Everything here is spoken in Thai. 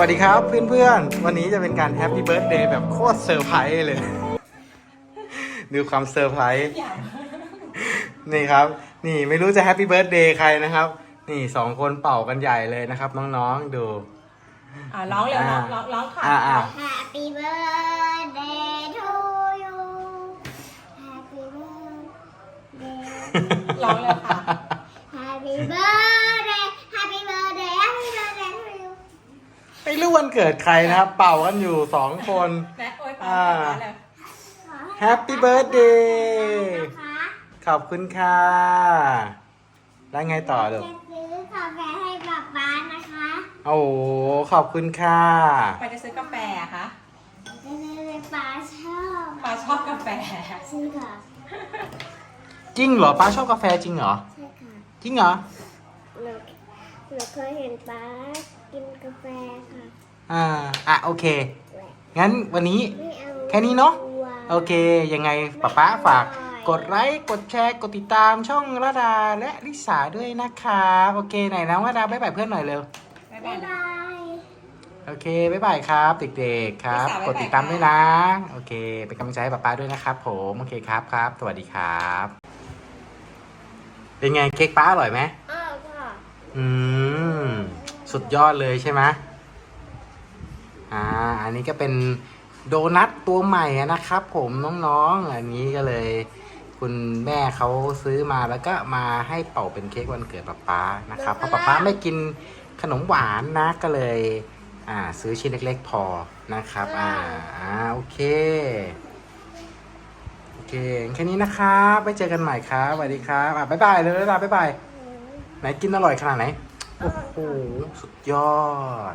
วัสดีครับเพื่อนๆ วันนี้จะเป็นการแฮปปี้เบิร์ดเดย์แบบโคตรเซอร์ไพรส์เลย ดูความเซอร์ไพรส์นี่ครับ นี่ไม่รู้จะแฮปปี้เบิร์ดเดย์ใครนะครับ นี่สองคนเป่ากันใหญ่เลยนะครับ น้องๆดูอ่าร้องเร็วร้องร้องร้องค่ะ อ่าอ่า Happy birthday to you Happy birthday ร้องเร็วค่ะ Happy birthday Happy birthday Happy birthday to you ไม่รู้วันเกิดใครนะครับ เป่ากันอยู่สองคน แม่โอ้ยอ่า ป้าเลย Happy birthday นะคะขอบคุณค่ะ แล้วไงต่อลูกจะซื้อกาแฟให้ป๊าป๊านะคะโอ้โหขอบคุณค่ะ ไปจะซื้อกาแฟอะคะจะซื้อให้ป๊าชอบป้าชอบกาแฟ ซื้อค่ะจริงเหรอป้าชอบกาแฟจริงเหรอ ใช่ค่ะจริงเหรอ หนูห นูเคยเห็นป๊ากินกาแฟค่ะ อ่า อะ โอเค งั้นวันนี้ ไม่เอาแค่นี้เนอะกลัวโอเค ยังไงป๊าป๊าฝาก กดไลค์ กดแชร์ กดติดตามช่องระดาและลิสาด้วยนะคะ โอเค ไหนน้องระดาบ๊ายบายเพื่อนหน่อยเร็ว บ๊ายบ๊าบายย บาย โอเค บ๊ายบายครับ เด็กๆครับ ลิสากดติดตามด้วยนะ โอเค เป็นกำลังใจให้ป๊าป๊าด้วยนะครับผม โอเคครับครับ สวัสดีครับ เป็นไงเค้กป้าอร่อยไหมอ้าวค่ะ อืม สุดยอดเลยใช่ไหมอ่า อันนี้ก็เป็นโดนัทตัวใหม่อะนะครับ ผมน้องๆ อันนี้ก็เลย คุณแม่เขาซื้อมาแล้วก็มาให้เป่าเป็นเค้กวันเกิดป๊าป๊านะครับ เพราะป๊าป๊าไม่กินขนมหวานนะก็เลย อ่า ซื้อชิ้นเล็กๆพอนะครับ อ่าอ่าโอเคโอเคแค่นี้นะครับไปเจอกันใหม่ครับสวัสดีครับอะบ๊ายบายเลยนะบ๊ายบาย ไหนกินอร่อยขนาดไหน โอ้โห สุดยอด